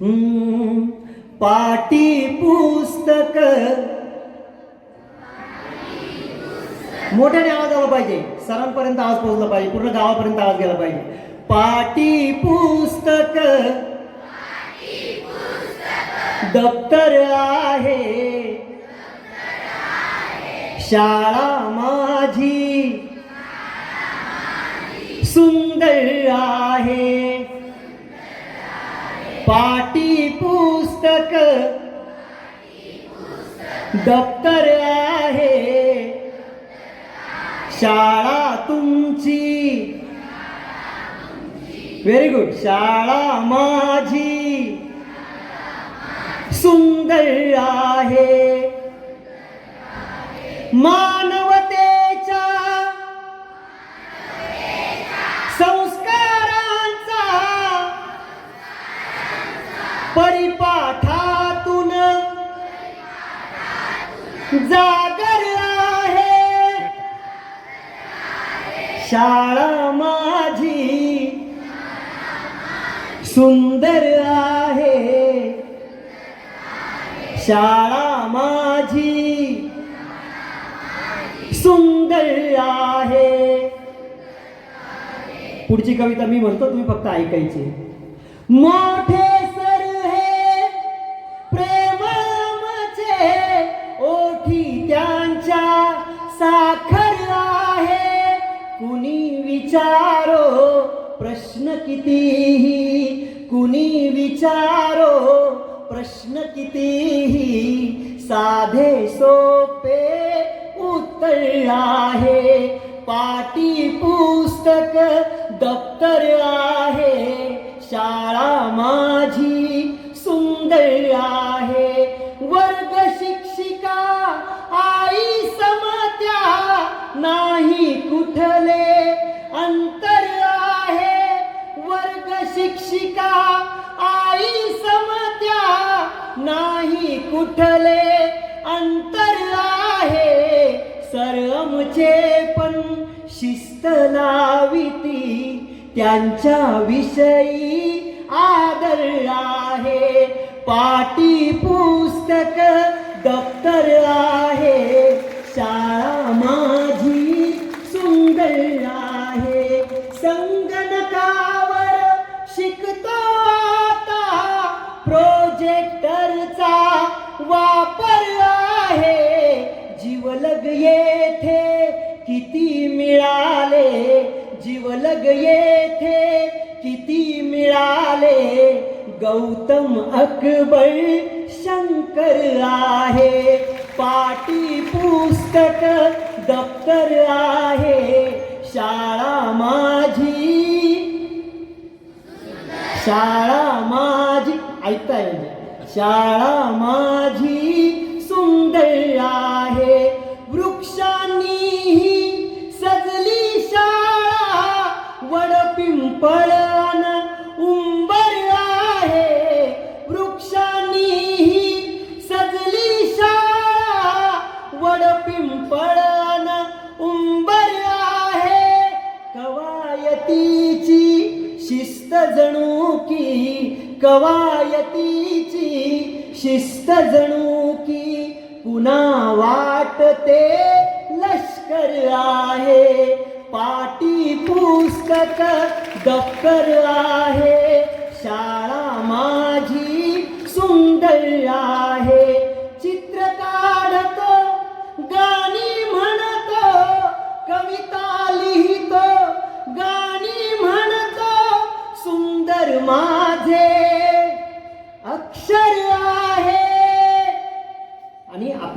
हम्म, पाटी पुस्तक. मोठ्याने आवाज आला पाहिजे. सरांपर्यंत आवाज पोहोचला पाहिजे. पूर्ण गावापर्यंत आवाज गेला पाहिजे. पाटी पुस्तक. दप्तर आहे. शाळा माझी. सुंदर आहे. पाटी पुस्तक दप्तर आहे. शाळा तुमची. व्हेरी गुड शाळा माझी. सुंदर आहे. मा काठातून जागर आहे. शाळा माझी सुंदर आहे. शाळा माझी सुंदर आहे. पुढची कविता मी म्हणतो तुम्ही फक्त ऐकायची. मोठे विचारो प्रश्न कितीही? कुणी विचारो प्रश्न कितीही? साधे सोपे उत्तर आहे. पाटी पुस्तक दप्तर आहे. शाळा माझी सुंदर आहे. शिका आई समत्या नाही कुठले अंतर आहे. सरमचे पण शिस्त लाविती त्यांच्या विषयी आदर आहे. पाटी पुस्तक दप्तर प्रोजेक्टरचा वापर आहे. जीवलग येथे किती मिळाले? जीवलग येथे किती मिळाले? गौतम अकबर शंकर आहे. पाटी पुस्तक दप्तर आहे. शाळा माझी. शाळा मा ऐकताय. म्हणजे शाळा माझी सुंदर आहे. वृक्षांनीही सजली शाळा. वड पिंपळ उंबर आहे. वृक्षांनीही सजली शाळा. वड पिंपळ उंबर आहे. कवायतीची शिस्त जणू की कवायतीची शिस्त जणू की पुन्हा वाटते लष्कर आहे. पाटी पुस्तक दप्तर आहे. शाळा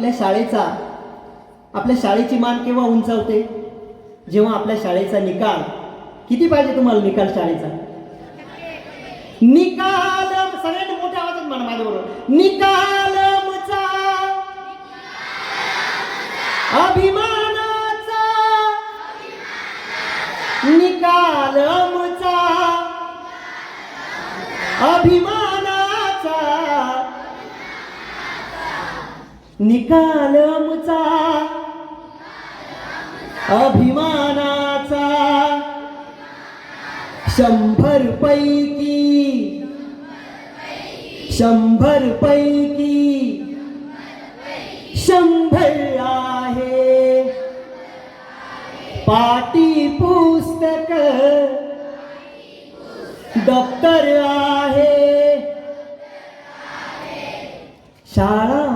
आपल्या शाळेचा आपल्या शाळेची मान केव्हा उंचावते? जेव्हा आपल्या शाळेचा निकाल किती पाहिजे तुम्हाला निकाल शाळेचा? निकाल सगळ्यांनी मोठ्या आवाजात म्हणा माझ्याबरोबर. निकालमचा अभिमानाचा. निकालमचा अभिमान निकालमचा अभिमानाचा शंभर पैकी शंभर पैकी शंभर आहे. पाटी पुस्तक दप्तर आहे. शाळा